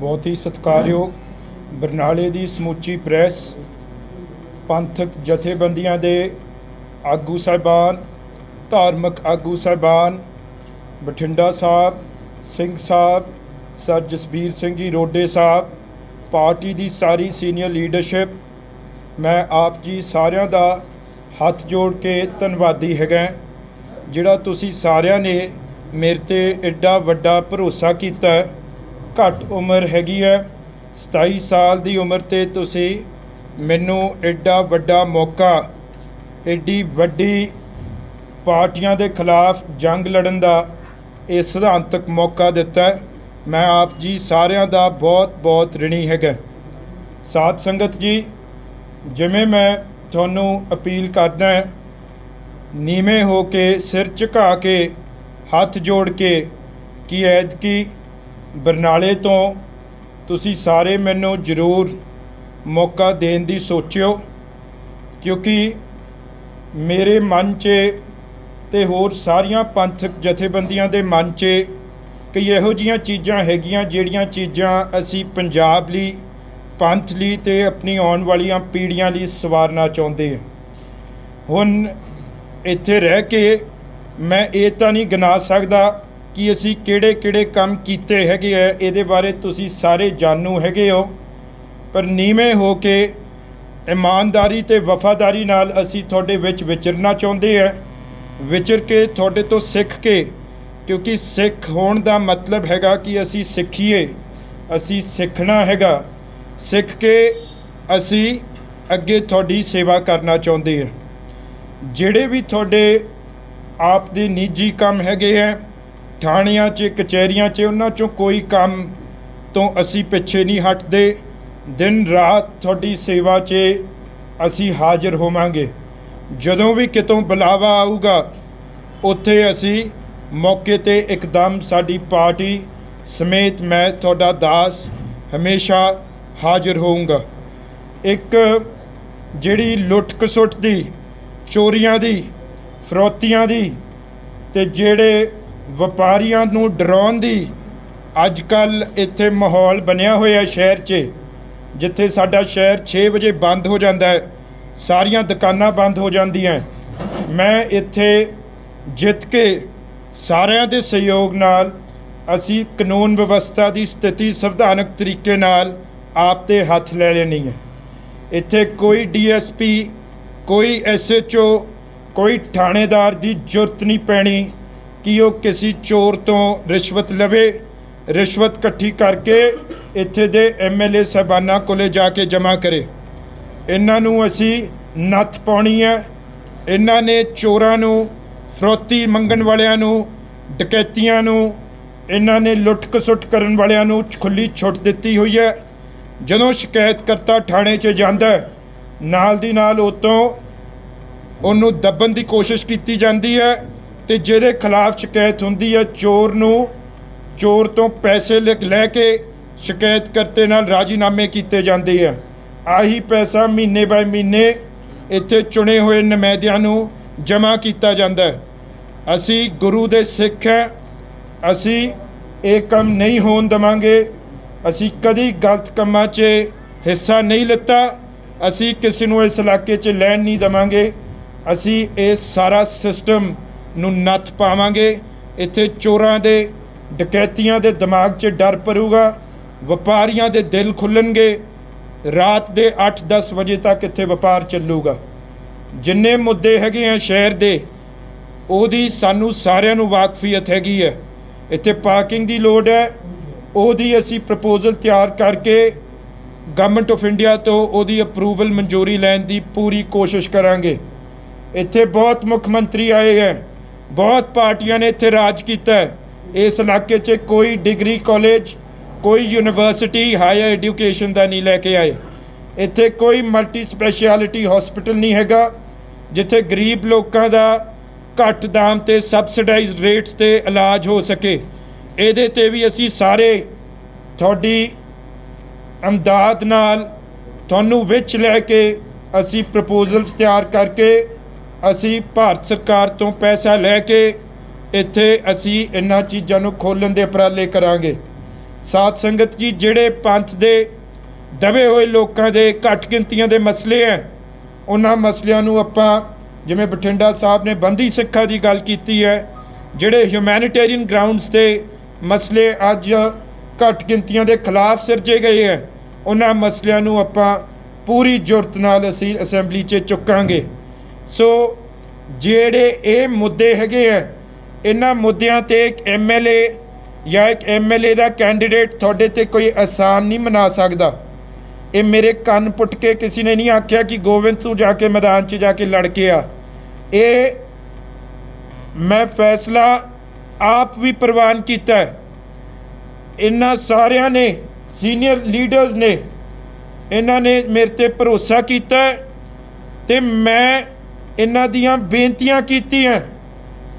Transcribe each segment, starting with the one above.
ਬਹੁਤ ਹੀ ਸਤਿਕਾਰਯੋਗ ਬਰਨਾਲੇ ਦੀ ਸਮੁੱਚੀ ਪ੍ਰੈਸ, ਪੰਥਕ ਜਥੇਬੰਦੀਆਂ ਦੇ ਆਗੂ ਸਾਹਿਬਾਨ, ਧਾਰਮਿਕ ਆਗੂ ਸਾਹਿਬਾਨ, ਬਠਿੰਡਾ ਸਾਹਿਬ, ਸਿੰਘ ਸਾਹਿਬ, ਸਰ ਜਸਬੀਰ ਸਿੰਘ ਜੀ ਰੋਡੇ ਸਾਹਿਬ, ਪਾਰਟੀ ਦੀ ਸਾਰੀ ਸੀਨੀਅਰ ਲੀਡਰਸ਼ਿਪ, ਮੈਂ ਆਪ ਜੀ ਸਾਰਿਆਂ ਦਾ ਹੱਥ ਜੋੜ ਕੇ ਧੰਨਵਾਦੀ ਹੈਗਾ, ਜਿਹੜਾ ਤੁਸੀਂ ਸਾਰਿਆਂ ਨੇ ਮੇਰੇ ਤੇ ਐਡਾ ਵੱਡਾ ਭਰੋਸਾ ਕੀਤਾ ਘੱਟ ਉਮਰ ਹੈਗੀ ਹੈ। 27 ਸਾਲ ਦੀ ਉਮਰ ਤੇ ਤੁਸੀਂ ਮੈਨੂੰ ਐਡਾ ਵੱਡਾ ਮੌਕਾ ਐਡੀ ਵੱਡੀ ਪਾਰਟੀਆਂ ਦੇ ਖਿਲਾਫ ਜੰਗ ਲੜਨ ਦਾ ਇਹ ਸਿਧਾਂਤਕ ਮੌਕਾ ਦਿੱਤਾ ਮੈਂ ਆਪ ਜੀ ਸਾਰਿਆਂ ਦਾ ਬਹੁਤ ਬਹੁਤ ਰਿਣੀ ਹੈਗਾ। ਸਾਧ ਸੰਗਤ ਜੀ, ਜਿਵੇਂ ਮੈਂ ਤੁਹਾਨੂੰ ਅਪੀਲ ਕਰਦਾ ਨੀਵੇਂ ਹੋ ਕੇ ਸਿਰ ਝੁਕਾ ਕੇ, ਹੱਥ ਜੋੜ ਕੇ, ਕਿ ਐਤਕੀ ਬਰਨਾਲੇ ਤੋਂ ਤੁਸੀਂ ਸਾਰੇ ਮੈਨੂੰ ਜ਼ਰੂਰ ਮੌਕਾ ਦੇਣ ਦੀ ਸੋਚਿਓ, ਕਿਉਂਕਿ ਮੇਰੇ ਮਨ 'ਚ ਤੇ ਹੋਰ ਸਾਰੀਆਂ ਪੰਥਕ ਜਥੇਬੰਦੀਆਂ ਦੇ ਮਨ 'ਚ ਕਈ ਇਹੋ ਜੀਆਂ ਚੀਜ਼ਾਂ ਹੈਗੀਆਂ, ਜਿਹੜੀਆਂ ਚੀਜ਼ਾਂ ਅਸੀਂ ਪੰਜਾਬ ਲਈ, ਪੰਥ ਲਈ ਤੇ ਆਪਣੀ ਆਉਣ ਵਾਲੀਆਂ ਪੀੜ੍ਹੀਆਂ ਲਈ ਸਵਾਰਨਾ ਚਾਹੁੰਦੇ ਹਾਂ। ਹੁਣ ਇੱਥੇ ਰਹਿ ਕੇ ਮੈਂ ਇਹ ਤਾਂ ਨਹੀਂ ਗਿਣਾ ਸਕਦਾ ਕਿ ਅਸੀਂ ਕਿਹੜੇ ਕਿਹੜੇ ਕੰਮ ਕੀਤੇ ਹੈਗੇ ਆ, ਇਹਦੇ ਬਾਰੇ ਤੁਸੀਂ ਸਾਰੇ ਜਾਣੂ ਹੈਗੇ ਹੋ। ਪਰ ਨੀਵੇਂ ਹੋ ਕੇ ਇਮਾਨਦਾਰੀ ਤੇ ਵਫਾਦਾਰੀ ਨਾਲ ਅਸੀਂ ਤੁਹਾਡੇ ਵਿੱਚ ਵਿਚਰਨਾ ਚਾਹੁੰਦੇ ਆ। ਵਿਚਰ ਕੇ ਤੁਹਾਡੇ ਤੋਂ ਸਿੱਖ ਕੇ, ਕਿਉਂਕਿ ਸਿੱਖ ਹੋਣ ਦਾ ਮਤਲਬ ਹੈਗਾ ਕਿ ਅਸੀਂ ਸਿੱਖੀਏ, ਅਸੀਂ ਸਿੱਖਣਾ ਹੈਗਾ। ਸਿੱਖ ਕੇ ਅਸੀਂ ਅੱਗੇ ਤੁਹਾਡੀ ਸੇਵਾ ਕਰਨਾ ਚਾਹੁੰਦੇ ਹਾਂ ਜਿਹੜੇ ਵੀ ਤੁਹਾਡੇ ਆਪ ਦੇ ਨਿੱਜੀ ਕੰਮ ਹੈਗੇ ਹੈ ਥਾਣਿਆਂ 'ਚ, ਕਚਹਿਰੀਆਂ 'ਚ, ਉਹਨਾਂ 'ਚੋਂ ਕੋਈ ਕੰਮ ਤੋਂ ਅਸੀਂ ਪਿੱਛੇ ਨਹੀਂ ਹਟਦੇ। ਦਿਨ ਰਾਤ ਤੁਹਾਡੀ ਸੇਵਾ 'ਚ ਅਸੀਂ ਹਾਜ਼ਰ ਹੋਵਾਂਗੇ। ਜਦੋਂ ਵੀ ਕਿਤੋਂ ਬੁਲਾਵਾ ਆਊਗਾ, ਉੱਥੇ ਅਸੀਂ ਮੌਕੇ ਤੇ ਇੱਕਦਮ ਸਾਡੀ ਪਾਰਟੀ ਸਮੇਤ ਮੈਂ, ਤੁਹਾਡਾ ਦਾਸ ਹਮੇਸ਼ਾ ਹਾਜ਼ਰ ਹੋਊਂਗਾ। ਇੱਕ ਜਿਹੜੀ ਲੁੱਟ ਖਸੁੱਟ ਦੀ, ਚੋਰੀਆਂ ਦੀ, ਫਰੋਤੀਆਂ ਦੀ ਤੇ ਜਿਹੜੇ ਵਪਾਰੀਆਂ ਨੂੰ ਡਰਾਉਣ ਦੀ ਅੱਜ ਕੱਲ ਇੱਥੇ ਮਾਹੌਲ ਬਣਿਆ ਹੋਇਆ ਸ਼ਹਿਰ 'ਚ, ਜਿੱਥੇ ਸਾਡਾ ਸ਼ਹਿਰ 6 ਵਜੇ ਬੰਦ ਹੋ ਜਾਂਦਾ ਹੈ, ਸਾਰੀਆਂ ਦੁਕਾਨਾਂ ਬੰਦ ਹੋ ਜਾਂਦੀਆਂ ਮੈਂ ਇੱਥੇ ਜਿੱਤ ਕੇ ਸਾਰਿਆਂ ਦੇ ਸਹਿਯੋਗ ਨਾਲ, ਅਸੀਂ ਕਾਨੂੰਨ ਵਿਵਸਥਾ ਦੀ ਸਥਿਤੀ ਸੰਵਿਧਾਨਕ ਤਰੀਕੇ ਨਾਲ ਆਪ ਤੇ ਹੱਥ ਲੈ ਲੈਣੀ ਹੈ। ਇੱਥੇ ਕੋਈ ਡੀਐਸਪੀ ਕੋਈ ਐਸਐਚਓ ਕੋਈ ਥਾਣੇਦਾਰ ਦੀ ਜ਼ਰੂਰਤ ਨਹੀਂ ਪੈਣੀ। ਕਿ ਉਹ ਕਿਸੇ ਚੋਰ ਤੋਂ ਰਿਸ਼ਵਤ ਲਵੇ, ਰਿਸ਼ਵਤ ਇਕੱਠੀ ਕਰਕੇ ਇੱਥੇ ਦੇ ਐਮਐਲਏ ਸਾਹਿਬਾਨਾਂ ਕੋਲੇ ਜਾ ਕੇ ਜਮ੍ਹਾਂ ਕਰੇ। ਇਹਨਾਂ ਨੂੰ ਅਸੀਂ ਨੱਥ ਪਾਉਣੀ ਹੈ। ਇਹਨਾਂ ਨੇ ਚੋਰਾਂ ਨੂੰ, ਫਰੋਤੀ ਮੰਗਣ ਵਾਲਿਆਂ ਨੂੰ, ਡਕੈਤੀਆਂ ਨੂੰ, ਇਹਨਾਂ ਨੇ ਲੁੱਟ ਖਸੁੱਟ ਕਰਨ ਵਾਲਿਆਂ ਨੂੰ ਖੁੱਲੀ ਛੁੱਟ ਦਿੱਤੀ ਹੋਈ ਹੈ। ਜਦੋਂ ਸ਼ਿਕਾਇਤਕਰਤਾ ਥਾਣੇ 'ਚ ਜਾਂਦਾ ਨਾਲ ਦੀ ਨਾਲ ਉਤੋਂ ਉਹਨੂੰ ਦੱਬਣ ਦੀ ਕੋਸ਼ਿਸ਼ ਕੀਤੀ ਜਾਂਦੀ ਹੈ। ਤੇ ਜਿਹਦੇ ਖਿਲਾਫ ਸ਼ਿਕਾਇਤ ਹੁੰਦੀ ਹੈ, ਚੋਰ ਨੂੰ, ਚੋਰ ਤੋਂ ਪੈਸੇ ਲਿਖ ਲੈ ਕੇ ਸ਼ਿਕਾਇਤ ਕਰਤੇ ਨਾਲ ਰਾਜੀਨਾਮੇ ਕੀਤੇ ਜਾਂਦੇ ਆ। ਆਹੀ ਪੈਸਾ ਮਹੀਨੇ ਬਾਏ ਮਹੀਨੇ ਇੱਥੇ ਚੁਣੇ ਹੋਏ ਨੁਮਾਇੰਦਿਆਂ ਨੂੰ ਜਮ੍ਹਾਂ ਕੀਤਾ ਜਾਂਦਾ ਹੈ। ਅਸੀਂ ਗੁਰੂ ਦੇ ਸਿੱਖ ਹੈ, ਅਸੀਂ ਇਹ ਕੰਮ ਨਹੀਂ ਹੋਣ ਦਵਾਂਗੇ, ਅਸੀਂ ਕਦੀ ਗਲਤ ਕੰਮਾਂ 'ਚ ਹਿੱਸਾ ਨਹੀਂ ਲਿੱਤਾ, ਅਸੀਂ ਕਿਸੇ ਨੂੰ ਇਸ ਇਲਾਕੇ 'ਚ ਲੈਣ ਨਹੀਂ ਦਵਾਂਗੇ, ਅਸੀਂ ਇਹ ਸਾਰਾ ਸਿਸਟਮ ਨੂੰ ਨੱਥ ਪਾਵਾਂਗੇ। ਇੱਥੇ ਚੋਰਾਂ ਦੇ, ਡਕੈਤੀਆਂ ਦੇ ਦਿਮਾਗ 'ਚ ਡਰ ਪਰੂਗਾ। ਵਪਾਰੀਆਂ ਦੇ ਦਿਲ ਖੁੱਲਣਗੇ। ਰਾਤ ਦੇ 8-10 ਵਜੇ ਤੱਕ ਇੱਥੇ ਵਪਾਰ ਚੱਲੂਗਾ। ਜਿੰਨੇ ਮੁੱਦੇ ਹੈਗੇ ਆ ਸ਼ਹਿਰ ਦੇ, ਉਹਦੀ ਸਾਨੂੰ ਸਾਰਿਆਂ ਨੂੰ ਵਾਕਫੀਅਤ ਹੈਗੀ ਹੈ ਇੱਥੇ ਪਾਰਕਿੰਗ ਦੀ ਲੋੜ ਹੈ। ਉਹਦੀ ਅਸੀਂ ਪ੍ਰਪੋਜ਼ਲ ਤਿਆਰ ਕਰਕੇ ਗਵਰਨਮੈਂਟ ਆਫ ਇੰਡੀਆ ਤੋਂ ਉਹਦੀ ਅਪਰੂਵਲ ਮਨਜ਼ੂਰੀ ਲੈਣ ਦੀ ਪੂਰੀ ਕੋਸ਼ਿਸ਼ ਕਰਾਂਗੇ। ਇੱਥੇ ਬਹੁਤ ਮੁੱਖ ਮੰਤਰੀ ਆਏ ਹੈ ਬਹੁਤ ਪਾਰਟੀਆਂ ਨੇ ਇੱਥੇ ਰਾਜ ਕੀਤਾ ਇਸ ਇਲਾਕੇ 'ਚ ਕੋਈ ਡਿਗਰੀ ਕਾਲਜ, ਕੋਈ ਯੂਨੀਵਰਸਿਟੀ, ਹਾਇਰ ਐਜੂਕੇਸ਼ਨ ਦਾ ਨਹੀਂ ਲੈ ਕੇ ਆਏ। ਇੱਥੇ ਕੋਈ ਮਲਟੀ ਸਪੈਸ਼ਲਿਟੀ ਹਸਪੀਟਲ ਨਹੀਂ ਹੈਗਾ, ਜਿੱਥੇ ਗਰੀਬ ਲੋਕਾਂ ਦਾ ਘੱਟ ਦਾਮ ਤੇ ਸਬਸਿਡਾਈਜ਼ਡ ਰੇਟਸ ਤੇ ਇਲਾਜ ਹੋ ਸਕੇ। ਇਹਦੇ ਤੇ ਵੀ ਅਸੀਂ ਸਾਰੇ ਤੁਹਾਡੀ ਅਮਦਾਦ ਨਾਲ ਤੁਹਾਨੂੰ ਵਿੱਚ ਲੈ ਕੇ ਅਸੀਂ ਪ੍ਰਪੋਜ਼ਲਸ ਤਿਆਰ ਕਰਕੇ ਅਸੀਂ ਭਾਰਤ ਸਰਕਾਰ ਤੋਂ ਪੈਸਾ ਲੈ ਕੇ ਇੱਥੇ ਅਸੀਂ ਇਹਨਾਂ ਚੀਜ਼ਾਂ ਨੂੰ ਖੋਲ੍ਹਣ ਦੇ ਉਪਰਾਲੇ ਕਰਾਂਗੇ। ਸਾਥ ਸੰਗਤ ਜੀ, ਜਿਹੜੇ ਪੰਥ ਦੇ ਦਬੇ ਹੋਏ ਲੋਕਾਂ ਦੇ ਘੱਟ ਗਿਣਤੀਆਂ ਦੇ ਮਸਲੇ ਹੈ ਉਹਨਾਂ ਮਸਲਿਆਂ ਨੂੰ ਆਪਾਂ ਜਿਵੇਂ ਬਠਿੰਡਾ ਸਾਹਿਬ ਨੇ ਬੰਦੀ ਸਿੱਖਾਂ ਦੀ ਗੱਲ ਕੀਤੀ ਹੈ ਜਿਹੜੇ ਹਿਊਮੈਨਿਟੇਰੀਅਨ ਗਰਾਊਂਡਸ ਤੇ ਮਸਲੇ ਅੱਜ ਘੱਟ ਗਿਣਤੀਆਂ ਦੇ ਖਿਲਾਫ ਸਿਰਜੇ ਗਏ ਹੈ ਉਹਨਾਂ ਮਸਲਿਆਂ ਨੂੰ ਆਪਾਂ ਪੂਰੀ ਜੁਰਤ ਨਾਲ ਅਸੀਂ ਅਸੈਂਬਲੀ 'ਚ ਚੁੱਕਾਂਗੇ। ਸੋ ਜਿਹੜੇ ਇਹ ਮੁੱਦੇ ਹੈਗੇ ਆ, ਇਹਨਾਂ ਮੁੱਦਿਆਂ ਤੇ ਇੱਕ ਐਮਐਲਏ ਜਾਂ ਇੱਕ ਐਮਐਲਏ ਦਾ ਕੈਂਡੀਡੇਟ ਤੁਹਾਡੇ ਤੇ ਕੋਈ ਆਸਾਨ ਨਹੀਂ ਮਨਾ ਸਕਦਾ। ਇਹ ਮੇਰੇ ਕੰਨ ਪੁੱਟ ਕੇ ਕਿਸੇ ਨੇ ਨਹੀਂ ਆਖਿਆ ਕਿ ਗੋਬਿੰਦ ਤੂੰ ਜਾ ਕੇ ਮੈਦਾਨ 'ਚ ਜਾ ਕੇ ਲੜ ਕੇ ਆ। ਇਹ ਮੈਂ ਫੈਸਲਾ ਆਪ ਵੀ ਪ੍ਰਵਾਨ ਕੀਤਾ ਇਹਨਾਂ ਸਾਰਿਆਂ ਨੇ, ਸੀਨੀਅਰ ਲੀਡਰਸ ਨੇ, ਇਹਨਾਂ ਨੇ ਮੇਰੇ ਤੇ ਭਰੋਸਾ ਕੀਤਾ ਹੈ ਤੇ ਮੈਂ ਇਹਨਾਂ ਦੀਆਂ ਬੇਨਤੀਆਂ ਕੀਤੀਆਂ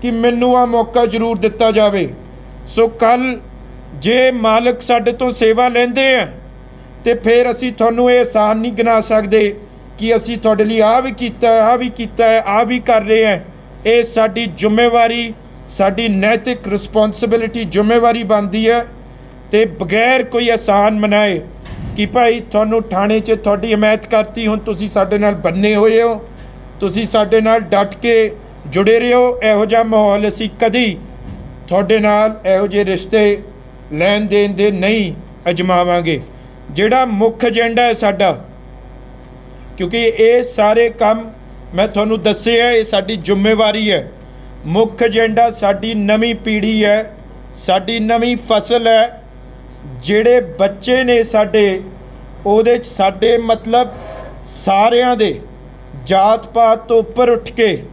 ਕਿ ਮੈਨੂੰ ਆ ਮੌਕਾ ਜ਼ਰੂਰ ਦਿੱਤਾ ਜਾਵੇ। ਸੋ ਕੱਲ ਜੇ ਮਾਲਕ ਸਾਡੇ ਤੋਂ ਸੇਵਾ ਲੈਂਦੇ ਆ, ਤੇ ਫਿਰ ਅਸੀਂ ਤੁਹਾਨੂੰ ਇਹ ਆਸਾਨ ਨਹੀਂ ਗਿਣਾ ਸਕਦੇ ਕਿ ਅਸੀਂ ਤੁਹਾਡੇ ਲਈ ਆ ਵੀ ਕੀਤਾ ਆ ਵੀ ਕੀਤਾ ਆ ਵੀ ਕਰ ਰਹੇ ਹਾਂ ਇਹ ਸਾਡੀ ਜ਼ਿੰਮੇਵਾਰੀ, ਸਾਡੀ ਨੈਤਿਕ ਰਿਸਪੌਂਸਿਬਿਲਿਟੀ ਜ਼ਿੰਮੇਵਾਰੀ ਬਣਦੀ ਹੈ ਤੇ ਬਗੈਰ ਕੋਈ ਆਸਾਨ ਮਨਾਏ ਕਿ ਭਾਈ ਤੁਹਾਨੂੰ ਥਾਣੇ 'ਚ ਤੁਹਾਡੀ ਹਮਾਇਤ ਕਰਤੀ, ਹੁਣ ਤੁਸੀਂ ਸਾਡੇ ਨਾਲ ਬੰਨੇ ਹੋਏ ਹੋ ਤੁਸੀਂ ਸਾਡੇ ਨਾਲ ਡਟ ਕੇ ਜੁੜੇ ਰਹੋ। ਇਹੋ ਜਿਹਾ ਮਾਹੌਲ ਅਸੀਂ ਕਦੀ ਤੁਹਾਡੇ ਨਾਲ ਇਹੋ ਜਿਹੇ ਰਿਸ਼ਤੇ ਲੈਣ ਦੇਣ ਦੇ ਨਹੀਂ ਅਜਮਾਵਾਂਗੇ। ਜਿਹੜਾ ਮੁੱਖ ਏਜੰਡਾ ਹੈ ਸਾਡਾ, ਕਿਉਂਕਿ ਇਹ ਸਾਰੇ ਕੰਮ ਮੈਂ ਤੁਹਾਨੂੰ ਦੱਸਿਆ, ਇਹ ਸਾਡੀ ਜ਼ਿੰਮੇਵਾਰੀ ਹੈ। ਮੁੱਖ ਏਜੰਡਾ ਸਾਡੀ ਨਵੀਂ ਪੀੜ੍ਹੀ ਹੈ, ਸਾਡੀ ਨਵੀਂ ਫਸਲ ਹੈ। ਜਿਹੜੇ ਬੱਚੇ ਨੇ ਸਾਡੇ, ਉਹਦੇ 'ਚ ਸਾਡੇ ਮਤਲਬ ਸਾਰਿਆਂ ਦੇ ਜਾਤ ਪਾਤ ਤੋਂ ਉੱਪਰ ਉੱਠ ਕੇ,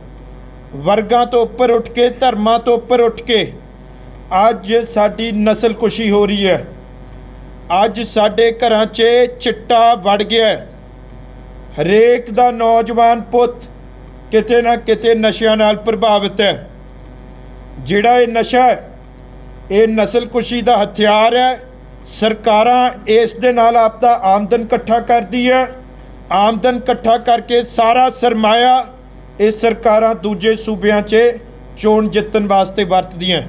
ਵਰਗਾਂ ਤੋਂ ਉੱਪਰ ਉੱਠ ਕੇ, ਧਰਮਾਂ ਤੋਂ ਉੱਪਰ ਉੱਠ ਕੇ, ਅੱਜ ਸਾਡੀ ਨਸਲ ਕੁਸ਼ੀ ਹੋ ਰਹੀ ਹੈ। ਅੱਜ ਸਾਡੇ ਘਰਾਂ 'ਚ ਚਿੱਟਾ ਵੜ ਗਿਆ ਹਰੇਕ ਦਾ ਨੌਜਵਾਨ ਪੁੱਤ ਕਿਤੇ ਨਾ ਕਿਤੇ ਨਸ਼ਿਆਂ ਨਾਲ ਪ੍ਰਭਾਵਿਤ ਹੈ। ਜਿਹੜਾ ਇਹ ਨਸ਼ਾ ਇਹ ਨਸਲ ਕੁਸ਼ੀ ਦਾ ਹਥਿਆਰ ਹੈ। ਸਰਕਾਰਾਂ ਇਸ ਦੇ ਨਾਲ ਆਪਦਾ ਆਮਦਨ ਇਕੱਠਾ ਕਰਦੀ ਹੈ। ਆਮਦਨ ਇਕੱਠਾ ਕਰਕੇ ਸਾਰਾ ਸਰਮਾਇਆ ਇਹ ਸਰਕਾਰਾਂ ਦੂਜੇ ਸੂਬਿਆਂ 'ਚ ਚੋਣ ਜਿੱਤਣ ਵਾਸਤੇ ਵਰਤਦੀਆਂ।